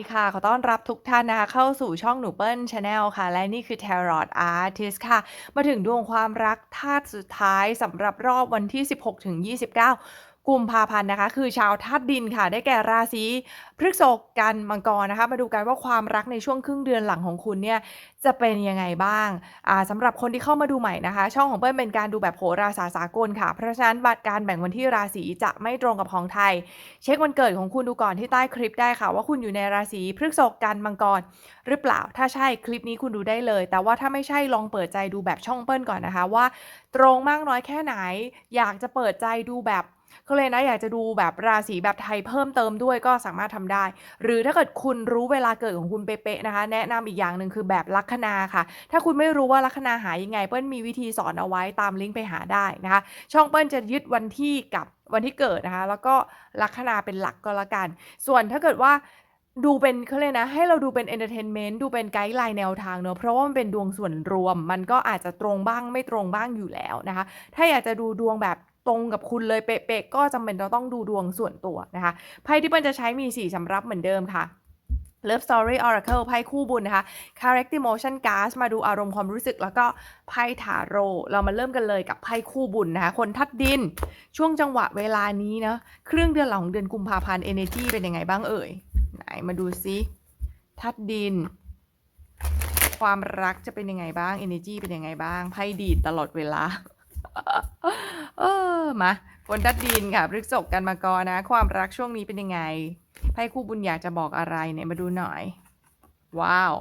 ดีค่ะ ขอต้อนรับทุกท่านนะคะเข้าสู่ช่องหนูเปิ้ลชาแนลค่ะ และนี่คือ Tarot Artist ค่ะ มาถึงดวงความรักธาตุสุดท้ายสำหรับรอบวันที่ 16ถึง29 กุมภาพันธ์นะคะ คือชาวธาตุดินค่ะ ได้แก่ราศีพฤษภกันมังกรนะคะ มาดูกันว่าความรักในช่วงครึ่งเดือนหลังของคุณเนี่ยจะเป็นยังไงบ้างอ่าสำหรับคนที่เข้ามาดูใหม่นะคะ ช่องของเปิ้ลเป็นการดูแบบโหราศาสตร์สากลค่ะ เพราะฉะนั้นบัตรการแบ่งวันที่ราศีจะไม่ตรงกับของไทย เช็ควันเกิดของคุณดูก่อนที่ใต้คลิปได้ค่ะ ว่าคุณอยู่ในราศีพฤษภกันมังกรหรือเปล่า ถ้าใช่คลิปนี้คุณดูได้เลย แต่ว่าถ้าไม่ใช่ลองเปิดใจดูแบบช่องเปิ้ลก่อนนะคะว่า ตรงมากน้อยแค่ไหน อยากจะเปิดใจดูแบบ ก็เลยนะอยากจะดูแบบราศีแบบไทยเพิ่มเติมด้วยก็สามารถทำได้ หรือถ้าเกิดคุณรู้เวลาเกิดของคุณเป๊ะๆนะคะ แนะนำอีกอย่างหนึ่งคือแบบลัคนาค่ะ ถ้าคุณไม่รู้ว่าลัคนาหายังไง เปิ้ลมีวิธีสอนเอาไว้ตามลิงก์ไปหาได้นะคะ ช่องเปิ้ลจะยึดวันที่กับวันที่เกิดนะคะ แล้วก็ลัคนาเป็นหลักก็แล้วกัน ส่วนถ้าเกิดว่าดูเป็นเขาเลยนะ ให้เราดูเป็นเอนเตอร์เทนเมนต์ดูเป็นไกด์ไลน์แนวทางเนอะเพราะว่ามันเป็นดวงส่วนรวม มันก็อาจจะตรงบ้างไม่ตรงบ้างอยู่แล้วนะคะ ถ้าอยากจะดูดวงแบบ ตรงกับคุณเลยเป๊ะๆก็จำเป็นเราต้องดูดวงส่วนตัวนะคะไพ่ที่เปิ้ลจะใช้มี 4สำรับเหมือนเดิมค่ะ Love Story Oracle ไพ่คู่บุญนะคะ Character Motion Card มาดูอารมณ์ความรู้สึก แล้วก็ไพ่ทาโร่เรามาเริ่มกันเลยกับไพ่คู่บุญนะคะ คนทัดดิน ช่วงจังหวะเวลานี้เนะครึ่งเดือนหลังของเดือนกุมภาพันธ์ Energy เป็นยังไงบ้างเอ่ย ไหนมาดูซิ ทัดดิน ความรักจะเป็นยังไงบ้าง Energy เป็นยังไงบ้าง ไพ่ดีดตลอดเวลา เออมาคนดัดดินค่ะพฤกษกกันมาก่อนนะ ความรักช่วงนี้เป็นยังไงไพ่คู่บุญอยากจะบอกอะไรเนี่ยมาดูหน่อย ว้าว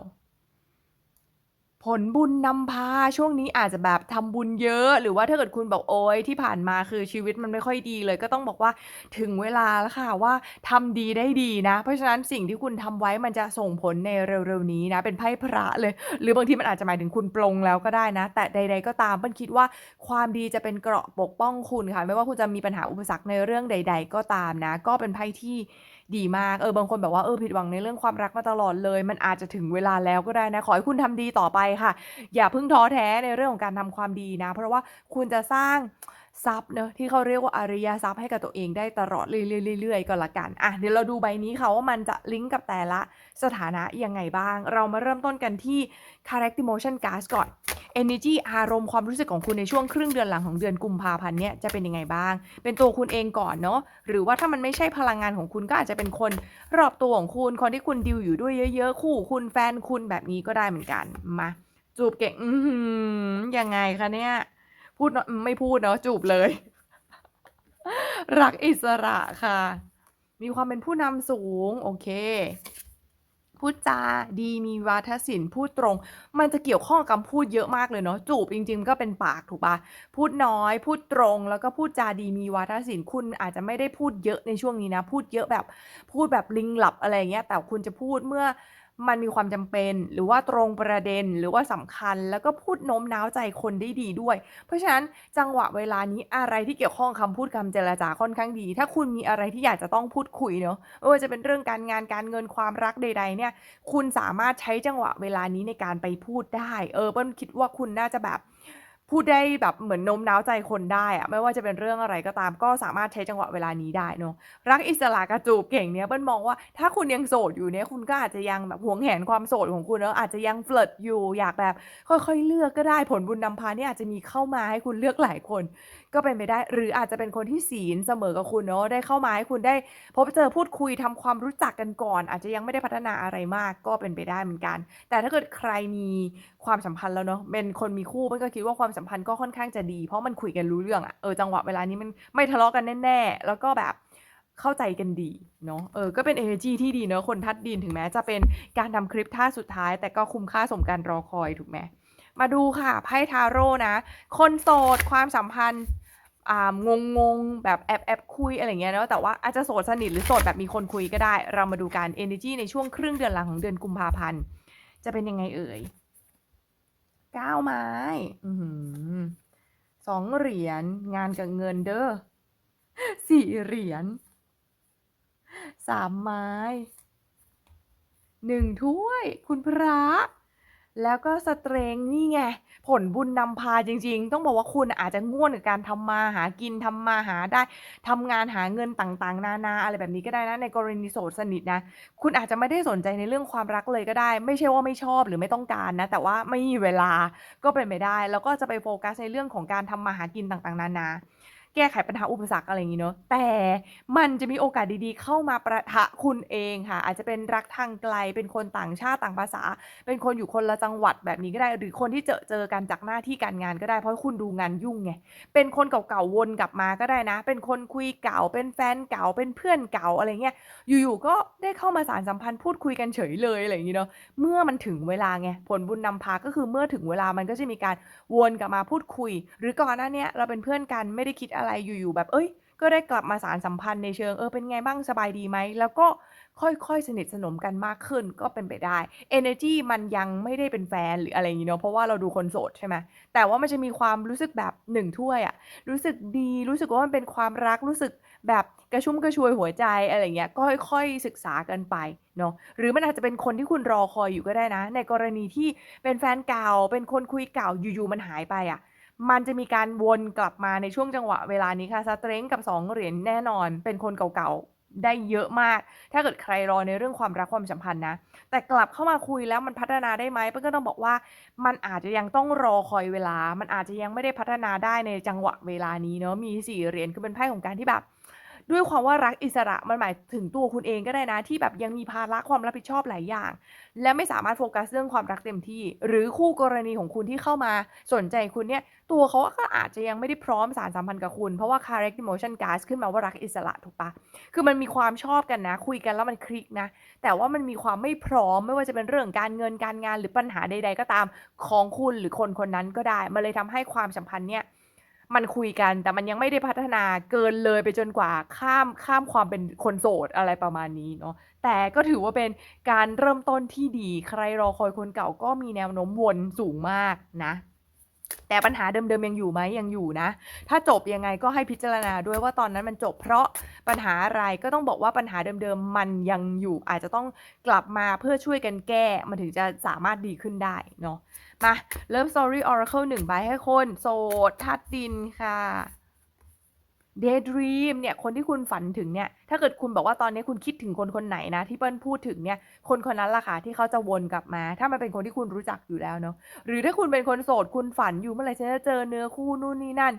ผลบุญนำพาช่วงนี้อาจจะแบบทำบุญเยอะ หรือว่าถ้าเกิดคุณบอกโอ้ยที่ผ่านมาคือชีวิตมันไม่ค่อยดีเลย ก็ต้องบอกว่าถึงเวลาแล้วค่ะว่าทำดีได้ดีนะ เพราะฉะนั้นสิ่งที่คุณทำไว้มันจะส่งผลในเร็วๆนี้นะเป็นไพ่พระเลย หรือบางทีมันอาจจะหมายถึงคุณปลงแล้วก็ได้นะ แต่ใด ๆ ก็ตามเปิ้ลคิดว่าความดีจะเป็นเกราะปกป้องคุณค่ะ ไม่ว่าคุณจะมีปัญหาอุปสรรคในเรื่องใด ๆ ก็ตามนะ ก็เป็นไพ่ที่ ดีมาก เออ บางคนแบบว่า เออ ผิดหวังในเรื่องความรักมาตลอดเลย มันอาจจะถึงเวลาแล้วก็ได้นะ ขอให้คุณทำดีต่อไปค่ะ อย่าเพิ่งท้อแท้ในเรื่องของการทำความดีนะ เพราะว่าคุณจะสร้างทรัพย์เนอะที่เขาเรียกว่าอริยทรัพย์ให้กับตัวเองได้ตลอดเรื่อยๆๆก็แล้วกัน อะ เดี๋ยวเราดูใบนี้ค่ะว่ามันจะลิงก์กับแต่ละสถานะยังไงบ้าง เรามาเริ่มต้นกันที่ Character Emotion Card ก่อน Energy อารมณ์ความรู้สึกของคุณในช่วงครึ่งเดือนหลังของเดือนกุมภาพันธ์เนี่ยจะเป็นยังไงบ้าง เป็นตัวคุณเองก่อนเนาะหรือว่าถ้ามันไม่ใช่พลังงานของคุณก็อาจจะเป็นคนรอบตัวของคุณคนที่คุณดิวอยู่ด้วยเยอะๆ คู่คุณแฟนคุณแบบนี้ก็ได้เหมือนกันมาจูบเก่งอืยังไงคะเนี่ย พูดไม่พูดเนาะจูบเลย รักอิสระค่ะ มีความเป็นผู้นำสูง โอเค พูดจาดีมีวาทศิลป์พูดตรง มันจะเกี่ยวข้องกับพูดเยอะมากเลยเนาะจูบจริง ๆ ก็เป็นปากถูกปะพูดน้อย พูดตรง แล้วก็พูดจาดีมีวาทศิลป์คุณอาจจะไม่ได้พูดเยอะในช่วงนี้นะ พูดเยอะแบบ พูดแบบลิงหลับอะไรเงี้ยแต่คุณจะพูดเมื่อ มันมีความจำเป็น หรือว่าตรงประเด็นหรือว่าสำคัญ แล้วก็พูดโน้มน้าวใจคนได้ดีด้วย เพราะฉะนั้นจังหวะเวลานี้อะไรที่เกี่ยวข้องคำพูดคำเจรจาค่อนข้างดี ถ้าคุณมีอะไรที่อยากจะต้องพูดคุยเนาะไม่ว่าจะเป็นเรื่องการงานการเงินความรักใด ๆ เนี่ย คุณสามารถใช้จังหวะเวลานี้ในการไปพูดได้ เออเปิ้ลคิดว่าคุณน่าจะแบบ พูดได้แบบเหมือนโน้มน้าวใจคนได้อะไม่ว่าจะเป็นเรื่องอะไรก็ตาม ก็สามารถใช้จังหวะเวลานี้ได้เนาะรักอิสระกระจูบเก่งเนี้ยเบิ้ลมองว่าถ้าคุณยังโสดอยู่เนี้ยคุณก็อาจจะยังแบบหวงแหนความโสดของคุณเนาะอาจจะยังเฟลิร์ตอยู่อยากแบบ ค่อยๆ เลือกก็ได้ผลบุญนำพาเนี่ยอาจจะมีเข้ามาให้คุณเลือกหลายคนก็เป็นไปได้ หรืออาจจะเป็นคนที่ศีลเสมอกับคุณเนาะได้เข้ามาให้คุณได้ พบเจอพูดคุยทำความรู้จักกันก่อน อาจจะยังไม่ได้พัฒนาอะไรมากก็เป็นไปได้เหมือนกัน แต่ถ้าเกิดใครมีความสัมพันธ์แล้วเนาะเป็นคนมีคู่มันก็คิดว่าความสัมพันธ์ก็ค่อนข้างจะดี เพราะมันคุยกันรู้เรื่องอะเออจังหวะเวลานี้มันไม่ทะเลาะกันแน่ๆแล้วก็แบบเข้าใจกันดีเนาะ เออ ก็เป็น energy ที่ดีเนาะ คนทัดดินถึงแม้จะเป็นการทำคลิปท่าสุดท้าย แต่ก็คุ้มค่าสมการรอคอยถูกไหม มาดูค่ะไพ่ทาโร่นะ คนโสดความสัมพันธ์อ่างงงๆแบบแอบแอบคุยอะไรเงี้ยเนาะแต่ว่าอาจจะโสดสนิทหรือโสดแบบมีคนคุยก็ได้ เรามาดูการ energy ในช่วงครึ่งเดือนหลังของเดือนกุมภาพันธ์ จะเป็นยังไงเอ่ยเก้าไม้สองเหรียญงานกับเงินเด้อสี่เหรียญสามไม้หนึ่งถ้วย คุณพระ แล้วก็ Strength นี่ไง ผลบุญนำพาจริง ๆ ต้องบอกว่าคุณอาจจะง่วนกับการทำมาหากินทำมาหาได้ทำงานหาเงินต่างๆ นานาอะไรแบบนี้ก็ได้นะ ในกรณีโสดสนิทนะ คุณอาจจะไม่ได้สนใจในเรื่องความรักเลยก็ได้ ไม่ใช่ว่าไม่ชอบหรือไม่ต้องการนะ แต่ว่าไม่มีเวลาก็เป็นไปได้ แล้วก็จะไปโฟกัสในเรื่องของการทำมาหากินต่างๆ นานา แก้ไขปัญหาอุปสรรคอะไรอย่างงี้เนาะแต่มันจะมีโอกาสดีๆ เข้ามาประทะคุณเองค่ะ อาจจะเป็นรักทางไกล เป็นคนต่างชาติต่างภาษา เป็นคนอยู่คนละจังหวัดแบบนี้ก็ได้ หรือคนที่เจอเจอกันจากหน้าที่การงานก็ได้เพราะคุณดูงานยุ่งไงเป็นคนเก่าๆวนกลับมาก็ได้นะ เป็นคนคุยเก่า เป็นแฟนเก่าเป็นเพื่อนเก่าอะไรเงี้ยอยู่ๆก็ได้เข้ามาสานสัมพันธ์พูดคุยกันเฉยเลยอะไรอย่างงี้เนาะเมื่อมันถึงเวลาไงผลบุญนำพาก็คือเมื่อถึงเวลามันก็จะมีการวนกลับมาพูดคุย หรือก่อนหน้านี้เราเป็นเพื่อนกันไม่ได้คิดอะไรอยู่ๆแบบเฮ้ย ก็ได้กลับมาสานสัมพันธ์ในเชิงเออเป็นไงบ้างสบายดีไหม แล้วก็ค่อยๆ สนิทสนมกันมากขึ้นก็เป็นไปได้เอเนอร์จีมันยังไม่ได้เป็นแฟนหรืออะไรอย่างงี้เนาะเพราะว่าเราดูคนโสดใช่ไหมแต่ว่ามันจะมีความรู้สึกแบบ1ถ้วยอะรู้สึกดีรู้สึกว่ามันเป็นความรักรู้สึกแบบกระชุ่มกระชวยหัวใจอะไรอย่างเงี้ยก็ค่อยๆศึกษากันไปเนาะหรือมันอาจจะเป็นคนที่คุณรอคอยอยู่ก็ได้นะ ในกรณีที่เป็นแฟนเก่าเป็นคนคุยเก่าอยู่ๆมันหายไปอะ มันจะมีการวนกลับมาในช่วงจังหวะเวลานี้ค่ะสเตรนกับ 2 เหรียญแน่นอน เป็นคนเก่าๆ ได้เยอะมาก ถ้าเกิดใครรอในเรื่องความรักความสัมพันธ์นะ แต่กลับเข้ามาคุยแล้วมันพัฒนาได้ไหมเปิ้ลก็ต้องบอกว่า มันอาจจะยังต้องรอคอยเวลา มันอาจจะยังไม่ได้พัฒนาได้ในจังหวะเวลานี้เนาะ มี 4 เหรียญคือเป็นไพ่ของการที่แบบ ด้วยความว่ารักอิสระมันหมายถึงตัวคุณเองก็ได้นะที่แบบยังมีภาระความรับผิดชอบหลายอย่าง และไม่สามารถโฟกัสเรื่องความรักเต็มที่ หรือคู่กรณีของคุณที่เข้ามาสนใจคุณเนี่ยตัวเขาก็อาจจะยังไม่ได้พร้อมสานสัมพันธ์กับคุณ เพราะว่า Correct Emotion Card ขึ้นมาว่ารักอิสระถูกปล่าคือมันมีความชอบกันนะ คุยกันแล้วมันคลิกนะ แต่ว่ามันมีความไม่พร้อมไม่ว่าจะเป็นเรื่องการเงินการงานหรือปัญหาใด ๆ ก็ตามของคุณหรือคนคนนั้นก็ได้มันเลยทำให้ความสัมพันธ์เนี่ย มันคุยกันแต่มันยังไม่ได้พัฒนาเกินเลยไปจนกว่าข้ามข้ามความเป็นคนโสดอะไรประมาณนี้เนาะแต่ก็ถือว่าเป็นการเริ่มต้นที่ดี ใครรอคอยคนเก่าก็มีแนวโน้มวนสูงมากนะ แต่ปัญหาเดิมๆยังอยู่ไหมยังอยู่นะ ถ้าจบยังไงก็ให้พิจารณาด้วยว่าตอนนั้นมันจบเพราะปัญหาอะไรก็ต้องบอกว่าปัญหาเดิมๆมันยังอยู่ อาจจะต้องกลับมาเพื่อช่วยกันแก้มันถึงจะสามารถดีขึ้นได้เนาะมาเริ่ม Story Oracle 1ใบให้คน โสดธาตุดินค่ะ Daydream เนี่ยคนที่คุณฝันถึงเนี่ยถ้าเกิดคุณบอกว่าตอนนี้คุณคิดถึงคนคนไหนนะที่เปิ้ลพูดถึงเนี่ยคนคนนั้นล่ะค่ะที่เขาจะวนกลับมา ถ้ามันเป็นคนที่คุณรู้จักอยู่แล้วเนาะหรือถ้าคุณเป็นคนโสดคุณฝันอยู่เมื่อไหร่ฉันจะเจอเนื้อคู่นู่นนี่นั่น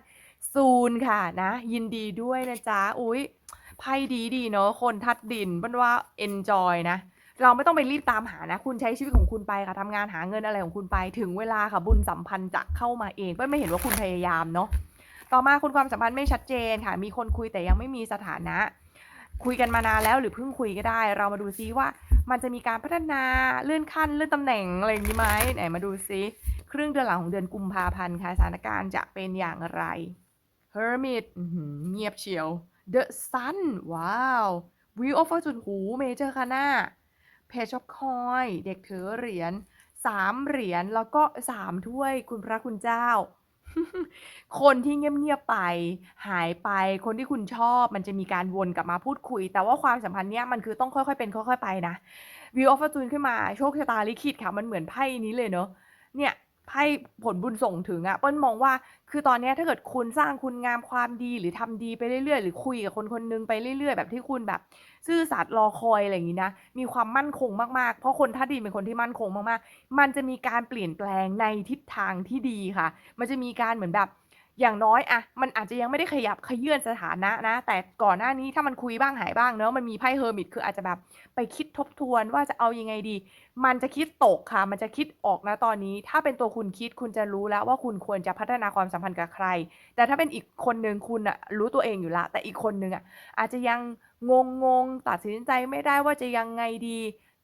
soon ค่ะนะ ยินดีด้วยนะจ๊ะอุ๊ยไพ่ดีๆเนาะคนธาตุดินเปิ้ลว่าเอนจอยนะเราไม่ต้องไปรีบตามหานะ คุณใช้ชีวิตของคุณไปค่ะทำงานหาเงินอะไรของคุณไป ถึงเวลาค่ะบุญสัมพันธ์จะเข้ามาเองเปิ้ลไม่เห็นว่าคุณพยายามเนาะ ต่อมาคุณความสัมพันธ์ไม่ชัดเจนค่ะ มีคนคุยแต่ยังไม่มีสถานะ คุยกันมานานแล้วหรือเพิ่งคุยก็ได้ เรามาดูซิว่า มันจะมีการพัฒนาเลื่อนขั้นเลื่อนตำแหน่งอะไรอย่างงี้ไหมไหนมาดูซิครึ่งเดือนหลังของเดือนกุมภาพันธ์ค่ะสถานการณ์จะเป็นอย่างไร Hermit เงียบเชียว The Sun ว้าว Wheel of Fortune โอ้โฮ Major Arcana Page of Coin เด็กถือเหรียญ3เหรียญแล้วก็3ถ้วยคุณพระคุณเจ้า คนที่เงียบๆไป หายไป คนที่คุณชอบมันจะมีการวนกลับมาพูดคุย แต่ว่าความสัมพันธ์เนี้ยมันคือต้องค่อยๆเป็นค่อยๆไปนะวิวออฟฟอร์จูนขึ้นมาโชคชะตาลิขิตค่ะมันเหมือนไพ่นี้เลยเนาะเนี่ย ไพ่ผลบุญส่งถึงอะเปิ้ลมองว่า คือตอนนี้ถ้าเกิดคุณสร้างคุณงามความดีหรือทำดีไปเรื่อยๆ หรือคุยกับคนคนหนึ่งไปเรื่อยๆ แบบที่คุณแบบ ซื่อสัตย์รอคอยอะไรอย่างนี้นะ มีความมั่นคงมากๆ เพราะคนท่าดีเป็นคนที่มั่นคงมากๆ มันจะมีการเปลี่ยนแปลงในทิศทางที่ดีค่ะ มันจะมีการเหมือนแบบ อย่างน้อยอะมันอาจจะยังไม่ได้ขยับขยื้อนสถานะนะ แต่ก่อนหน้านี้ถ้ามันคุยบ้างหายบ้างเนาะมันมีไพ่ Hermit คืออาจจะแบบไปคิดทบทวนว่าจะเอายังไงดี มันจะคิดตกค่ะ มันจะคิดออกณตอนนี้ ถ้าเป็นตัวคุณคิดคุณจะรู้แล้วว่าคุณควรจะพัฒนาความสัมพันธ์กับใคร แต่ถ้าเป็นอีกคนหนึ่งคุณน่ะรู้ตัวเองอยู่ล้วแต่อีกคนหนึ่งอะอาจจะยังงงๆตัดสินใจไม่ได้ว่าจะยังไงดี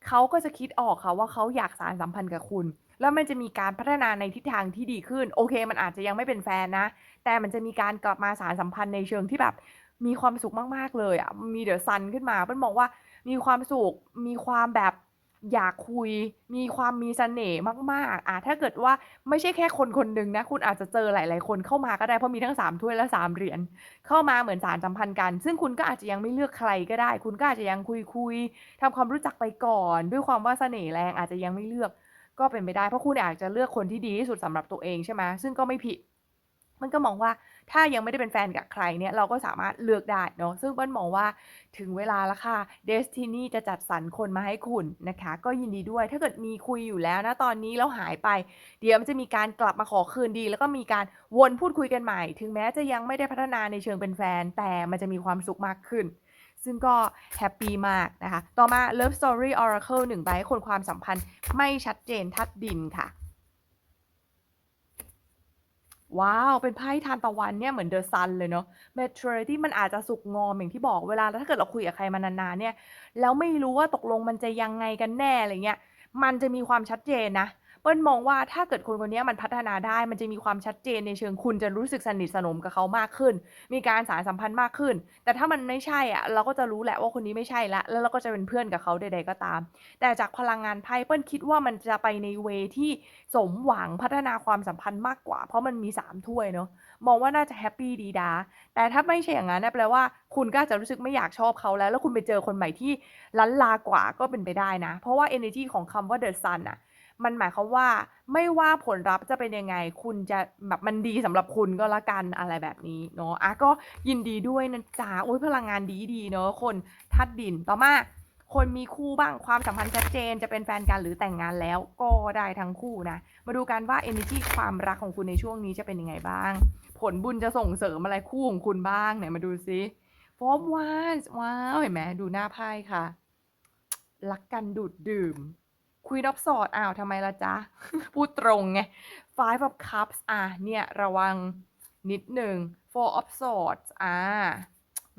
เขาก็จะคิดออกค่ะว่าเขาอยากสานสัมพันธ์กับคุณ แล้วมันจะมีการพัฒนาในทิศทางที่ดีขึ้น โอเค มันอาจจะยังไม่เป็นแฟนนะ แต่มันจะมีการกลับมาสานสัมพันธ์ในเชิงที่แบบมีความสุขมาก ๆ เลยอะมี The Sun ขึ้นมาเปิ้ลมองว่ามีความสุข มีความแบบอยากคุย มีความมีเสน่ห์มาก ๆอาถ้าเกิดว่าไม่ใช่แค่คนคนหนึ่งนะ คุณอาจจะเจอหลาย ๆ คนเข้ามาก็ได้ เพราะมีทั้ง 3 ถ้วยและ 3 เหรียญ เข้ามาเหมือนสานสัมพันธ์กัน ซึ่งคุณก็อาจจะยังไม่เลือกใครก็ได้ คุณก็อาจจะยังคุยๆทำความรู้จักไปก่อน ด้วยความว่าเสน่ห์แรงอาจจะยังไม่เลือก ก็เป็นไปได้เพราะคุณอาจจะเลือกคนที่ดีที่สุดสำหรับตัวเองใช่ไหมซึ่งก็ไม่ผิด มันก็มองว่าถ้ายังไม่ได้เป็นแฟนกับใครเนี่ยเราก็สามารถเลือกได้เนาะซึ่งเปิ้ลมองว่าถึงเวลาแล้วค่ะ Destiny จะจัดสรรคนมาให้คุณนะคะ ก็ยินดีด้วยถ้าเกิดมีคุยอยู่แล้วณตอนนี้แล้วหายไป เดี๋ยวมันจะมีการกลับมาขอคืนดี แล้วก็มีการวนพูดคุยกันใหม่ ถึงแม้จะยังไม่ได้พัฒนาในเชิงเป็นแฟน แต่มันจะมีความสุขมากขึ้น ซึ่งก็แฮปปี้มากนะคะ ต่อมา Love Story Oracle 1ใบให้คนความสัมพันธ์ไม่ชัดเจนธาตุดินค่ะ ว้าว เป็นไพ่ทานตะวันเนี่ยเหมือน The Sun เลยเนาะ Maturity มันอาจจะสุกงอมอย่างที่บอกเวลาถ้าเกิดเราคุยกับใครมานานๆเนี่ย แล้วไม่รู้ว่าตกลงมันจะยังไงกันแน่อะไรเงี้ย มันจะมีความชัดเจนนะ เปิ้ลมองว่าถ้าเกิดคนคนนี้มันพัฒนาได้มันจะมีความชัดเจนในเชิงคุณจะรู้สึกสนิทสนมกับเขามากขึ้น มีการสานสัมพันธ์มากขึ้น แต่ถ้ามันไม่ใช่อะเราก็จะรู้แหละว่าคนนี้ไม่ใช่ล้วแล้วเราก็จะเป็นเพื่อนกับเขาใดๆก็ตาม แต่จากพลังงานไพ่เปิ้ลคิดว่ามันจะไปในเวที่สมหวังพัฒนาความสัมพันธ์มากกว่า เพราะมันมี3ถ้วยเนาะมองว่าน่าจะแฮปปี้ดีดาแต่ถ้าไม่ใช่อย่างนั้นแปลว่าคุณก็จะรู้สึกไม่อยากชอบเขาแล้ว แล้วคุณไปเจอคนใหม่ที่ล้นลากว่าก็เป็นไปได้นะ เพราะว่า energy ของคำว่า the sun น่ะ มันหมายความว่าไม่ว่าผลลัพธ์จะเป็นยังไง คุณจะแบบมันดีสำหรับคุณก็แล้วกันอะไรแบบนี้เนาะอะก็ยินดีด้วยนะจ๊ะโอ้ยพลังงานดีๆเนาะคนทัดดินต่อมาคนมีคู่บ้างความสัมพันธ์ชัดเจนจะเป็นแฟนกันหรือแต่งงานแล้วก็ได้ทั้งคู่นะ มาดูกันว่า energy ความรักของคุณในช่วงนี้จะเป็นยังไงบ้าง ผลบุญจะส่งเสริมอะไรคู่ของคุณบ้างไหนมาดูซิฟอร์มวานว้าวเห็นไหมดูหน้าไพ่ค่ะ รักกันดูดดื่ม Queen of Swords อ้าวทำไมละจ๊ะ พูดตรงไง Five of Cups อะเนี่ยระวังนิดหนึ่ง Four of Swords อ่า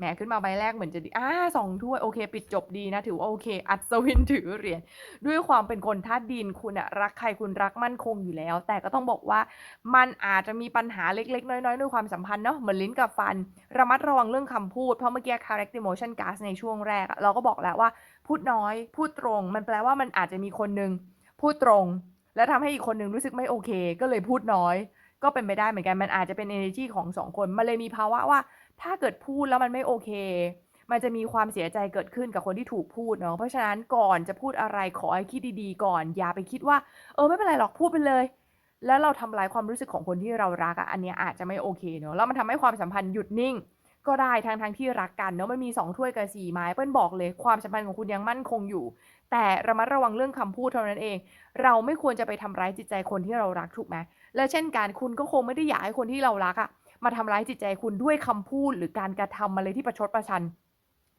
แหมขึ้นมาใบแรกเหมือนจะดีอ่าสองถ้วยโอเค ปิดจบดีนะ ถือว่าโอเค อัศวินถือเหรียญด้วยความเป็นคนธาตุดินคุณอะรักใครคุณรักมั่นคงอยู่แล้ว แต่ก็ต้องบอกว่ามันอาจจะมีปัญหาเล็กๆ น้อยๆ ด้วยความสัมพันธ์เนาะเหมือนลิ้นกับฟัน ระมัดระวังเรื่องคำพูด เพราะเมื่อกี้ character motion gas ในช่วงแรกอะเราก็บอกแล้วว่า พูดน้อย พูดตรง มันแปลว่ามันอาจจะมีคนหนึ่งพูดตรง แล้วทำให้อีกคนหนึ่งรู้สึกไม่โอเค ก็เลยพูดน้อย ก็เป็นไปได้เหมือนกันมันอาจจะเป็น energy ของสองคนมันเลยมีภาวะว่า ถ้าเกิดพูดแล้วมันไม่โอเค มันจะมีความเสียใจเกิดขึ้นกับคนที่ถูกพูดเนาะเพราะฉะนั้นก่อนจะพูดอะไรขอให้คิดดีๆ ก่อน อย่าไปคิดว่า เออไม่เป็นไรหรอกพูดไปเลย แล้วเราทำลายความรู้สึกของคนที่เรารักอะอันนี้อาจจะไม่โอเคเนาะแล้วมันทำให้ความสัมพันธ์หยุดนิ่ง ก็ได้ทั้งทั้งที่รักกันเนาะมันมี 2 ถ้วยกับ4ไม้เปิ้ลบอกเลยความสัมพันธ์ของคุณยังมั่นคงอยู่ แต่ระมัดระวังเรื่องคำพูดเท่านั้นเอง เราไม่ควรจะไปทำร้ายจิตใจคนที่เรารักถูกไหมและเช่นกันคุณก็คงไม่ได้อยากให้คนที่เรารักอะมาทำร้ายจิตใจคุณด้วยคำพูดหรือการกระทำอะไรที่ประชดประชัน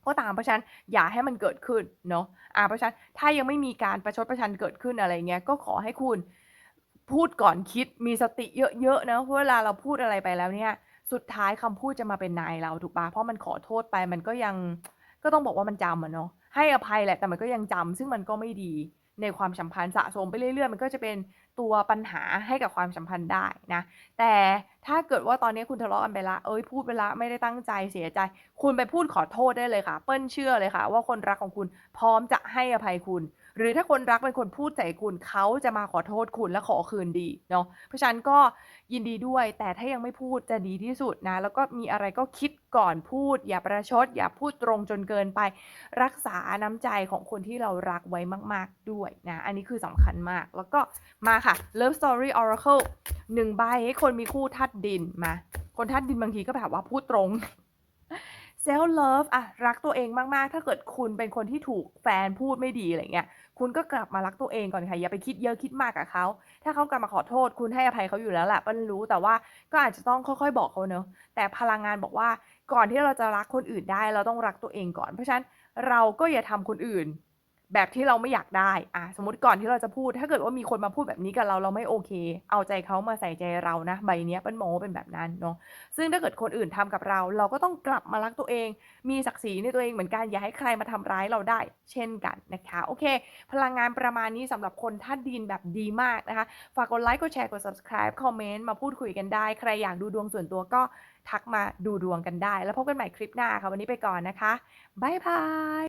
ก็ตามเพราะฉะนั้นอย่าให้มันเกิดขึ้นเนาะอ่าเพราะฉะนั้นถ้ายังไม่มีการประชดประชันเกิดขึ้นอะไรเงี้ยก็ขอให้คุณพูดก่อนคิดมีสติเยอะๆนะเพราะเวลาเราพูดอะไรไปแล้วเนี่ย สุดท้ายคำพูดจะมาเป็นนายเราถูกปะเพราะมันขอโทษไปมันก็ยังก็ต้องบอกว่ามันจำอะเนาะให้อภัยแหละแต่มันก็ยังจำซึ่งมันก็ไม่ดีในความสัมพันธ์สะสมไปเรื่อยๆ มันก็จะเป็นตัวปัญหาให้กับความสัมพันธ์ได้นะแต่ถ้าเกิดว่าตอนนี้คุณทะเลาะกันไปละ เอ้ยพูดไปละไม่ได้ตั้งใจเสียใจ คุณไปพูดขอโทษได้เลยค่ะ เปิ้ลเชื่อเลยค่ะ ว่าคนรักของคุณพร้อมจะให้อภัยคุณ หรือถ้าคนรักเป็นคนพูดใส่คุณเขาจะมาขอโทษคุณและขอคืนดีเนาะ เพราะฉะนั้นก็ยินดีด้วย แต่ถ้ายังไม่พูดจะดีที่สุดนะ แล้วก็มีอะไรก็คิดก่อนพูด อย่าประชด อย่าพูดตรงจนเกินไป รักษาน้ำใจของคนที่เรารักไว้มาก ๆด้วยนะ อันนี้คือสำคัญมาก แล้วก็มาค่ะ Love Story Oracle หนึ่งใบให้คนมีคู่ทัดดินมา คนทัดดินบางทีก็แบบว่าพูดตรง self love อะรักตัวเองมาก ๆ ถ้าเกิดคุณเป็นคนที่ถูกแฟนพูดไม่ดีอะไรเงี้ย คุณก็กลับมารักตัวเองก่อนค่ะ อย่าไปคิดเยอะคิดมากกับเขา ถ้าเขากลับมาขอโทษ คุณให้อภัยเขาอยู่แล้วแหละเปิ้ลรู้แต่ว่าก็อาจจะต้องค่อย ๆ บอกเขาเนาะแต่พลังงานบอกว่าก่อนที่เราจะรักคนอื่นได้ เราต้องรักตัวเองก่อน เพราะฉะนั้นเราก็อย่าทำคนอื่น แบบที่เราไม่อยากได้อะสมมติก่อนที่เราจะพูด ถ้าเกิดว่ามีคนมาพูดแบบนี้กับเราเราไม่โอเค เอาใจเขามาใส่ใจเรานะ ใบเนี้ยเปิ้ลมเป็นแบบนั้นเนาะซึ่งถ้าเกิดคนอื่นทำกับเรา เราก็ต้องกลับมารักตัวเอง มีศักดิ์ศรีในตัวเองเหมือนกันอย่าให้ใครมาทำร้ายเราได้ เช่นกันนะคะ โอเค พลังงานประมาณนี้สำหรับคนธาดินแบบดีมากนะคะ ฝากกดไลค์กดแชร์กด subscribe คอมเมนต์มาพูดคุยกันได้ ใครอยากดูดวงส่วนตัวก็ทักมาดูดวงกันได้ แล้วพบกันใหม่คลิปหน้าค่ะวันนี้ไปก่อนนะคะบ๊ายบาย